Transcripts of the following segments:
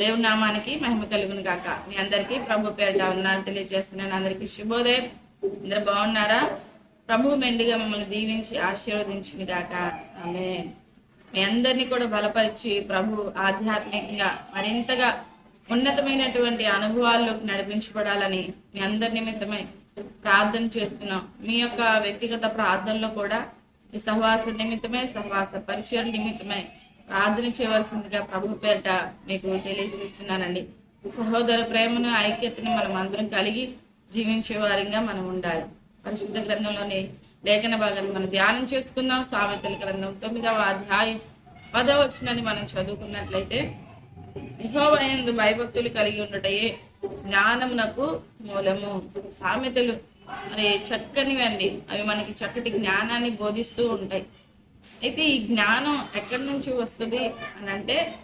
దేవుని నామానికి మహిమ కలుగును గాక. మీ అందరికీ ప్రభు పేరిట ఉన్నాను తెలియజేస్తున్నాను. అందరికీ శుభోదయం. అందరు బాగున్నారా? ప్రభు మెండుగా మమ్మల్ని దీవించి ఆశీర్వదించింది గాక. ఆమె మీ అందరినీ కూడా బలపరిచి ప్రభు ఆధ్యాత్మికంగా మరింతగా ఉన్నతమైనటువంటి అనుభవాల్లోకి నడిపించబడాలని మీ అందరి నిమిత్తమై ప్రార్థన చేస్తున్నాం. మీ యొక్క వ్యక్తిగత ప్రార్థనలో కూడా ఈ సహవాస నిమిత్తమై సహవాస పరిచయం నిమిత్తమై ప్రార్థన చేయవలసిందిగా ప్రభు పేరిట మీకు తెలియజేస్తున్నానండి. సహోదర ప్రేమను ఐక్యతను మనం అందరం కలిగి జీవించే వారిగా మనం ఉండాలి. పరిశుద్ధ గ్రంథంలోని లేఖన భాగాన్ని మనం ధ్యానం చేసుకుందాం. సామెతల గ్రంథం తొమ్మిదవ అధ్యాయం పదవ వచ్చినది మనం చదువుకున్నట్లయితే యెహోవాయందు భయభక్తులు కలిగి ఉండటయే జ్ఞానమునకు మూలము. సామెతలు మరి చక్కనివి అండి అవి మనకి చక్కటి జ్ఞానాన్ని బోధిస్తూ ఉంటాయి. అయితే ఈ జ్ఞానం ఎక్కడి నుంచి వస్తుంది అని అంటే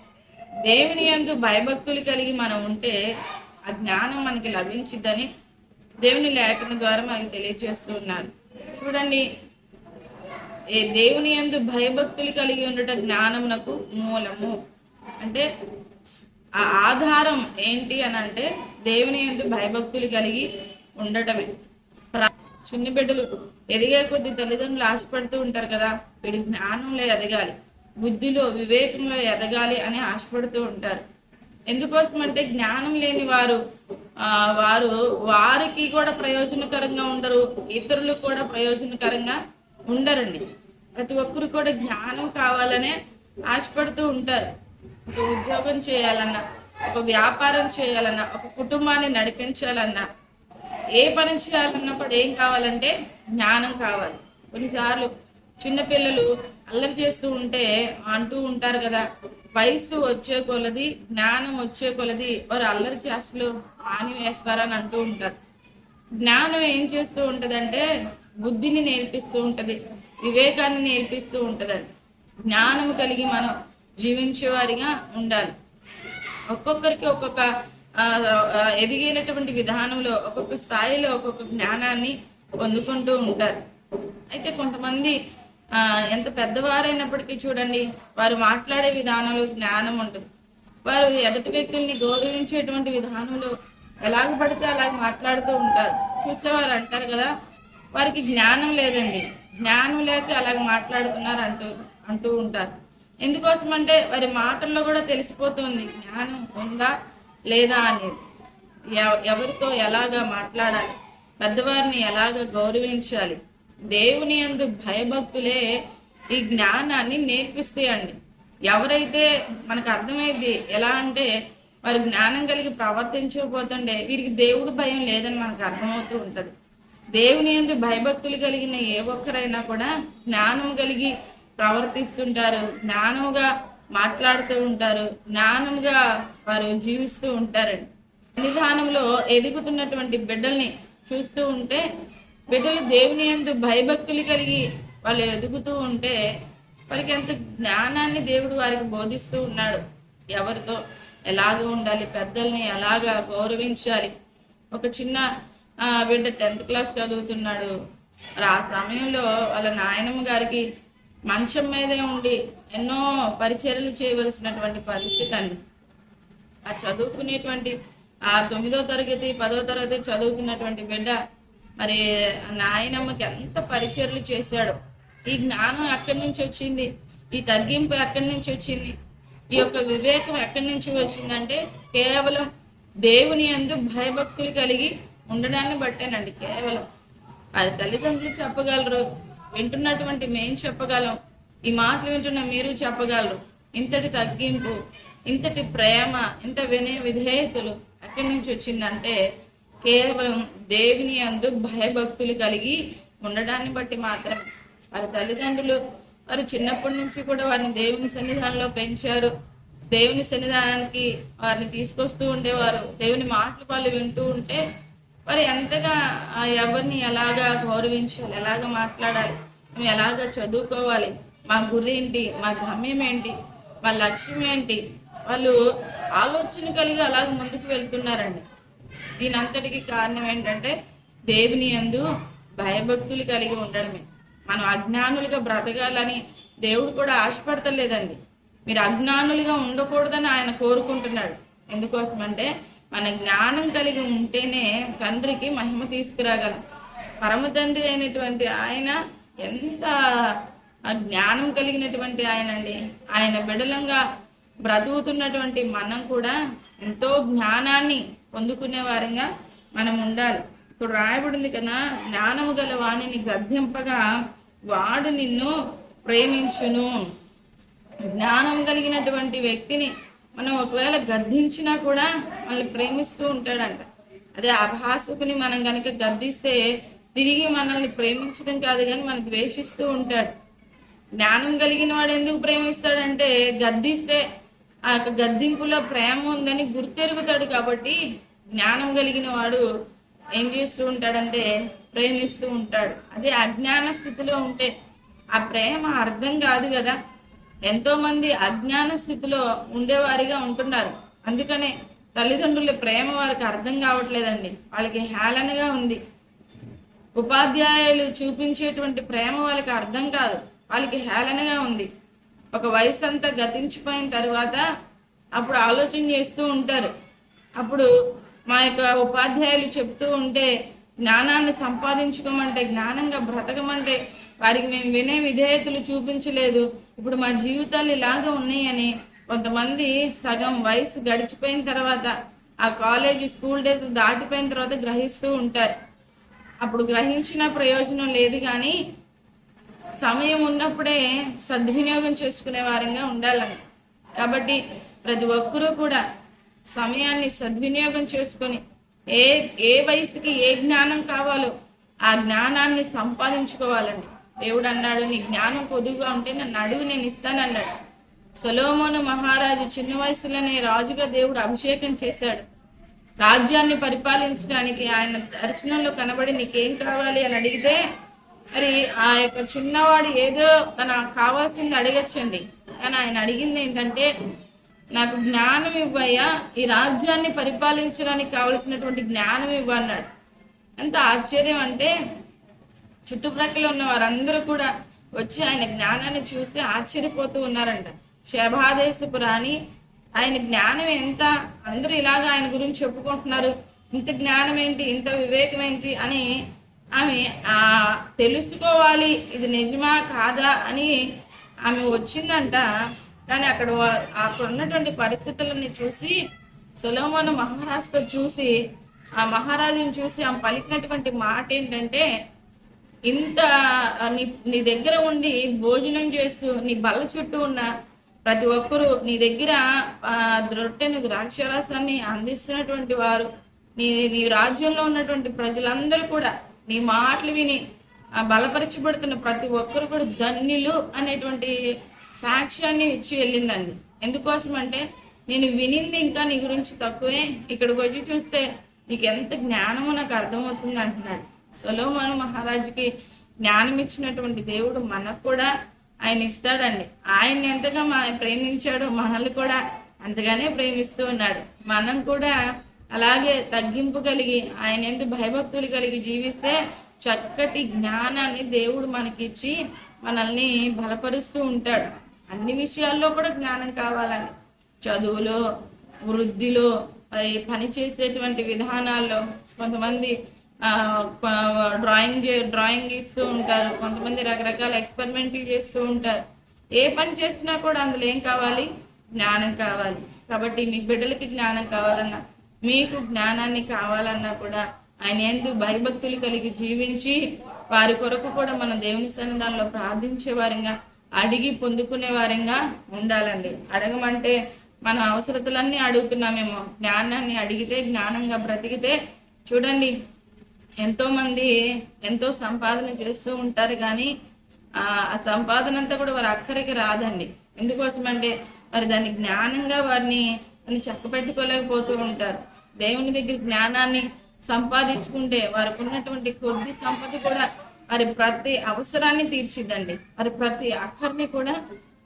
దేవుని యందు భయభక్తులు కలిగి మనం ఉంటే ఆ జ్ఞానం మనకి లభించిద్దని దేవుని లేఖన ద్వారా మనకి తెలియజేస్తూ ఉన్నారు. చూడండి ఏ దేవుని యందు భయభక్తులు కలిగి ఉండట జ్ఞానమునకు మూలము. అంటే ఆ ఆధారం ఏంటి అని అంటే దేవుని యందు భయభక్తులు కలిగి ఉండటమే. ప్ర- చిన్న బిడ్డలు ఎదిగే కొద్ది తల్లిదండ్రులు ఆశపడుతూ ఉంటారు కదా వీడి జ్ఞానంలో ఎదగాలి. బుద్ధిలో వివేకంలో ఎదగాలి అని ఆశపడుతూ ఉంటారు. ఎందుకోసం అంటే జ్ఞానం లేని వారు ఆ వారు వారికి కూడా ప్రయోజనకరంగా ఉండరు ఇతరులు కూడా ప్రయోజనకరంగా ఉండరండి. ప్రతి ఒక్కరు కూడా జ్ఞానం కావాలనే ఆశపడుతూ ఉంటారు. ఒక ఉద్యోగం చేయాలన్నా ఒక వ్యాపారం చేయాలన్నా ఒక కుటుంబాన్ని నడిపించాలన్నా ఏ పని చేయాలన్నప్పుడు ఏం కావాలంటే జ్ఞానం కావాలి. కొన్నిసార్లు చిన్నపిల్లలు అల్లరి చేస్తూ ఉంటే అంటూ ఉంటారు కదా వయసు వచ్చే కొలది జ్ఞానం వచ్చే కొలది వారు అల్లరి చేష్టలు మాని వేస్తారని అంటూ ఉంటారు. జ్ఞానం ఏం చేస్తూ ఉంటదంటే బుద్ధిని నేర్పిస్తూ ఉంటుంది వివేకాన్ని నేర్పిస్తూ ఉంటుందండి. జ్ఞానం కలిగి మనం జీవించేవారిగా ఉండాలి. ఒక్కొక్కరికి ఒక్కొక్క ఆ, ఎదిగినటువంటి విధానంలో ఒక్కొక్క స్థాయిలో ఒక్కొక్క జ్ఞానాన్ని పొందుకుంటూ ఉంటారు. అయితే కొంతమంది ఆ, ఎంత పెద్దవారైనప్పటికీ చూడండి వారు మాట్లాడే విధానంలో జ్ఞానం ఉంటుంది. వారు ఎదుటి వ్యక్తుల్ని గౌరవించేటువంటి విధానంలో ఎలాగ పడితే అలాగ మాట్లాడుతూ ఉంటారు. చూసేవారు అంటారు కదా వారికి జ్ఞానం లేదండి. జ్ఞానం లేక అలాగ మాట్లాడుతున్నారు అంటూ అంటూ ఉంటారు. ఎందుకోసం అంటే వారి మాటల్లో కూడా తెలిసిపోతుంది జ్ఞానం ఉందా లేదా అనేది ఎవ- ఎవరితో ఎలాగా మాట్లాడాలి? పెద్దవారిని ఎలాగ గౌరవించాలి? దేవుని అందు భయభక్తులే ఈ జ్ఞానాన్ని నేర్పిస్తాయండి. ఎవరైతే మనకు అర్థమైంది ఎలా అంటే వారు జ్ఞానం కలిగి ప్రవర్తించకపోతుండే వీరికి దేవుడు భయం లేదని మనకు అర్థమవుతూ ఉంటుంది. దేవుని ఎందు భయభక్తులు కలిగిన ఏ ఒక్కరైనా కూడా జ్ఞానం కలిగి ప్రవర్తిస్తుంటారు. జ్ఞానముగా మాట్లాడుతూ ఉంటారు జ్ఞానముగా వారు జీవిస్తూ ఉంటారండి. నిధానంలో ఎదుగుతున్నటువంటి బిడ్డల్ని చూస్తూ ఉంటే బిడ్డలు దేవుని ఎందు భయభక్తులు కలిగి వాళ్ళు ఎదుగుతూ ఉంటే వారికి ఎంత జ్ఞానాన్ని దేవుడు వారికి బోధిస్తూ ఉన్నాడు. ఎవరితో ఎలాగ ఉండాలి పెద్దల్ని ఎలాగా గౌరవించాలి? ఒక చిన్న ఆ, బిడ్డ టెన్త్ క్లాస్ చదువుతున్నాడు. మరి ఆ సమయంలో వాళ్ళ నాయనమ్మ గారికి మంచం మీదే ఉండి ఎన్నో పరిచర్యలు చేయవలసినటువంటి పరిస్థితి అండి. ఆ చదువుకునేటువంటి ఆ తొమ్మిదో తరగతి పదో తరగతి చదువుకున్నటువంటి బిడ్డ మరి నాయనమ్మకి ఎంత పరిచర్లు చేశాడు. ఈ జ్ఞానం ఎక్కడి నుంచి వచ్చింది? ఈ తగ్గింపు ఎక్కడి నుంచి వచ్చింది? ఈ యొక్క వివేకం ఎక్కడి నుంచి వచ్చిందంటే కేవలం దేవుని అందు భయభక్తులు కలిగి ఉండడాన్ని బట్టేనండి కేవలం. అది తల్లిదండ్రులు చెప్పగలరు. వింటున్నటువంటి మేం చెప్పగలం. ఈ మాటలు వింటున్న మీరు చెప్పగలరు. ఇంతటి తగ్గింపు ఇంతటి ప్రేమ ఇంత వినయ విధేయతలు ఎక్కడి నుంచి వచ్చిందంటే కేవలం దేవుని అందు భయభక్తులు కలిగి ఉండడాన్ని బట్టి మాత్రం. వారి తల్లిదండ్రులు వారు చిన్నప్పటి నుంచి కూడా వారిని దేవుని సన్నిధానంలో పెంచారు. దేవుని సన్నిధానానికి వారిని తీసుకొస్తూ ఉండేవారు. దేవుని మాటలు వాళ్ళు వింటూ ఉంటే వారు ఎంతగా ఆ ఎవరిని ఎలాగా గౌరవించాలి ఎలాగ మాట్లాడాలి మేము ఎలాగ చదువుకోవాలి. మా గురి ఏంటి? మా గమ్యం ఏంటి? మా లక్ష్యం ఏంటి? వాళ్ళు ఆలోచన కలిగి అలాగ ముందుకు వెళ్తున్నారండి. దీనంతటికి కారణం ఏంటంటే దేవుని యందు భయభక్తులు కలిగి ఉండడమే. మనం అజ్ఞానులుగా బ్రతకాలని దేవుడు కూడా ఆశపడతలేదండి. మీరు అజ్ఞానులుగా ఉండకూడదని ఆయన కోరుకుంటున్నాడు. ఎందుకోసం అంటే మన జ్ఞానం కలిగి ఉంటేనే తండ్రికి మహిమ తీసుకురాగలం. పరమ తండ్రి అయినటువంటి ఆయన ఎంత జ్ఞానం కలిగినటువంటి ఆయన అండి. ఆయన బిడలంగా బ్రతుకుతున్నటువంటి మనం కూడా ఎంతో జ్ఞానాన్ని పొందుకునే వారంగా మనం ఉండాలి. ఇప్పుడు రాయబడింది కదా జ్ఞానము గల వాణిని గద్దింపగా వాడు నిన్ను ప్రేమించును. జ్ఞానం కలిగినటువంటి వ్యక్తిని మనం ఒకవేళ గద్దించినా కూడా మనల్ని ప్రేమిస్తూ ఉంటాడంట. అదే అభాసుకుని మనం కనుక గద్దిస్తే తిరిగి మనల్ని ప్రేమించడం కాదు కానీ మనం ద్వేషిస్తూ ఉంటాడు. జ్ఞానం కలిగిన వాడు ఎందుకు ప్రేమిస్తాడంటే గద్దిస్తే ఆ యొక్క గద్దింపులో ప్రేమ ఉందని గుర్తెరుగుతాడు కాబట్టి జ్ఞానం కలిగిన వాడు ఏం చేస్తూ ఉంటాడంటే ప్రేమిస్తూ ఉంటాడు. అదే అజ్ఞాన స్థితిలో ఉంటే ఆ ప్రేమ అర్థం కాదు కదా. ఎంతో మంది అజ్ఞాన స్థితిలో ఉండేవారిగా ఉంటున్నారు. అందుకనే తల్లిదండ్రుల ప్రేమ వారికి అర్థం కావట్లేదండి. వాళ్ళకి హేళనగా ఉంది. ఉపాధ్యాయులు చూపించేటువంటి ప్రేమ వాళ్ళకి అర్థం కాదు. వాళ్ళకి హేళనగా ఉంది. ఒక వయసు అంతా గతించిపోయిన తర్వాత అప్పుడు ఆలోచన చేస్తూ ఉంటారు. అప్పుడు మా యొక్క ఉపాధ్యాయులు చెప్తూ ఉంటే జ్ఞానాన్ని సంపాదించుకోమంటే జ్ఞానంగా బ్రతకమంటే వారికి మేము వినే విధేయతలు చూపించలేదు. ఇప్పుడు మా జీవితాలు ఇలాగా ఉన్నాయని కొంతమంది సగం వయసు గడిచిపోయిన తర్వాత ఆ కాలేజీ స్కూల్ డేస్ దాటిపోయిన తర్వాత గ్రహిస్తూ ఉంటారు. అప్పుడు గ్రహించిన ప్రయోజనం లేదు కానీ సమయం ఉన్నప్పుడే సద్వినియోగం చేసుకునే వారంగా ఉండాలని. కాబట్టి ప్రతి ఒక్కరూ కూడా సమయాన్ని సద్వినియోగం చేసుకొని ఏ ఏ వయసుకి ఏ జ్ఞానం కావాలో ఆ జ్ఞానాన్ని సంపాదించుకోవాలండి. దేవుడు అన్నాడు నీ జ్ఞానం కొద్దుగా ఉంటే నన్ను అడుగు నేను ఇస్తానన్నాడు సొలోమోను మహారాజు చిన్న వయసులోనే రాజుగా దేవుడు అభిషేకం చేశాడు. రాజ్యాన్ని పరిపాలించడానికి ఆయన దర్శనంలో కనబడి నీకేం కావాలి అని అడిగితే మరి ఆ యొక్క చిన్నవాడు ఏదో తన కావాల్సింది అడగచ్చండి. కానీ ఆయన అడిగింది ఏంటంటే నాకు జ్ఞానం ఇవ్వయ్యా ఈ రాజ్యాన్ని పరిపాలించడానికి కావలసినటువంటి జ్ఞానం ఇవ్వన్నాడు ఎంత ఆశ్చర్యం అంటే చుట్టుప్రక్కల ఉన్న వారందరూ కూడా వచ్చి ఆయన జ్ఞానాన్ని చూసి ఆశ్చర్యపోతూ ఉన్నారంట. శభాదేశపు రాణి ఆయన జ్ఞానం ఎంత? అందరూ ఇలాగ ఆయన గురించి చెప్పుకుంటున్నారు. ఇంత జ్ఞానం ఏంటి? ఇంత వివేకం ఏంటి? అని ఆమె ఆ తెలుసుకోవాలి. ఇది నిజమా? కాదా? అని ఆమె వచ్చిందంట. కానీ అక్కడ అక్కడ ఉన్నటువంటి పరిస్థితులని చూసి సొలోమోను మహారాజుతో చూసి ఆ మహారాజుని చూసి ఆమె పలికినటువంటి మాట ఏంటంటే ఇంత నీ నీ దగ్గర ఉండి భోజనం చేస్తూ నీ బల్ల చుట్టూ ఉన్న ప్రతి ఒక్కరూ నీ దగ్గర ఆ, రొట్టెను ద్రాక్షరసాన్ని అందిస్తున్నటువంటి వారు నీ నీ రాజ్యంలో ఉన్నటువంటి ప్రజలందరూ కూడా నీ మాటలు విని బలపరచబడుతున్న ప్రతి ఒక్కరు కూడా ధన్యులు అనేటువంటి సాక్ష్యాన్ని ఇచ్చి వెళ్ళిందండి. ఎందుకోసం అంటే నేను వినింది ఇంకా నీ గురించి తక్కువే. ఇక్కడికి వచ్చి చూస్తే నీకు ఎంత జ్ఞానమో నాకు అర్థమవుతుంది అంటున్నాడు. సొలోమను మహారాజుకి జ్ఞానం ఇచ్చినటువంటి దేవుడు మనకు కూడా ఆయన ఇస్తాడండి. ఆయన ఎంతగా మా ప్రేమించాడో మనల్ని కూడా అంతగానే ప్రేమిస్తూ ఉన్నాడు. మనం కూడా అలాగే తగ్గింపు కలిగి ఆయన ఎందు భయభక్తులు కలిగి జీవిస్తే చక్కటి జ్ఞానాన్ని దేవుడు మనకిచ్చి మనల్ని బలపరుస్తూ ఉంటాడు. అన్ని విషయాల్లో కూడా జ్ఞానం కావాలని చదువులో వృద్ధిలో మరి పని చేసేటువంటి విధానాల్లో కొంతమంది డ్రాయింగ్ డ్రాయింగ్ ఇస్తూ ఉంటారు. కొంతమంది రకరకాల ఎక్స్పెరిమెంట్లు చేస్తూ ఉంటారు. ఏ పని చేసినా కూడా అందులో ఏం కావాలి? జ్ఞానం కావాలి. కాబట్టి మీ బిడ్డలకి జ్ఞానం కావాలన్నా మీకు జ్ఞానాన్ని కావాలన్నా కూడా ఆయన ఎందు భయభక్తులు కలిగి జీవించి వారి కొరకు కూడా మన దేవుని సన్నిధానంలో ప్రార్థించే వారంగా అడిగి పొందుకునే వారంగా ఉండాలండి. అడగమంటే మన అవసరతలన్నీ అడుగుతున్నామేమో. జ్ఞానాన్ని అడిగితే జ్ఞానంగా బ్రతికితే చూడండి ఎంతో మంది ఎంతో సంపాదన చేస్తూ ఉంటారు కానీ ఆ ఆ సంపాదన అంతా కూడా వారి అక్కడికి రాదండి. ఎందుకోసం అంటే మరి దాన్ని జ్ఞానంగా వారిని దాన్ని చక్క పెట్టుకోలేకపోతూ ఉంటారు. దేవుని దగ్గర జ్ఞానాన్ని సంపాదించుకుంటే వారికి ఉన్నటువంటి కొద్ది సంపద కూడా వారి ప్రతి అవసరాన్ని తీర్చిద్దండి. వారి ప్రతి అక్కర్ని కూడా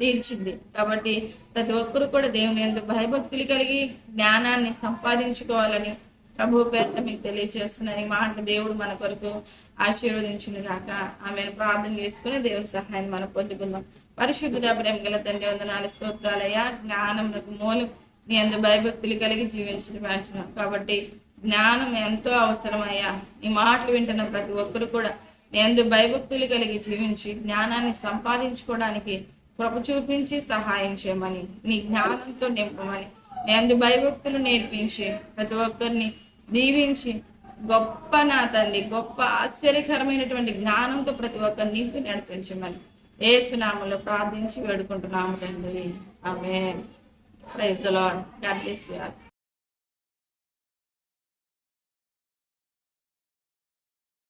తీర్చింది కాబట్టి ప్రతి ఒక్కరు కూడా దేవుని ఎంత భయభక్తులు కలిగి జ్ఞానాన్ని సంపాదించుకోవాలని ప్రభు పేరుతో మీకు తెలియజేస్తున్నాను ఈ మాట దేవుడు మన కొరకు ఆశీర్వదించిన గాక ఆమెను. ప్రార్థన చేసుకుని దేవుని సహాయాన్ని మనం పొందుకుందాం. పరిశుద్ధుడ ప్రేమ గల తండ్రి వందనాలు స్తోత్రాలయ్యా. జ్ఞానం మూలం. నీ అందు భయభక్తులు కలిగి జీవించడం అంటున్నాం కాబట్టి జ్ఞానం ఎంతో అవసరమయ్యా. ఈ మాటలు వింటున్న ప్రతి ఒక్కరు కూడా నీ అందు భయభక్తులు కలిగి జీవించి జ్ఞానాన్ని సంపాదించుకోవడానికి కృప చూపించి సహాయం చేయమని నీ జ్ఞానంతో నింపమని నీ అందు భయభక్తులు నేర్పించి ప్రతి ఒక్కరిని దీవించి గొప్ప నా తండ్రి గొప్ప ఆశ్చర్యకరమైనటువంటి జ్ఞానంతో ప్రతి ఒక్కరిని నింపి నడిపించమని ఏసునామలో ప్రార్థించి వేడుకుంటున్నాము తండ్రి. ఆమె praise the God bless you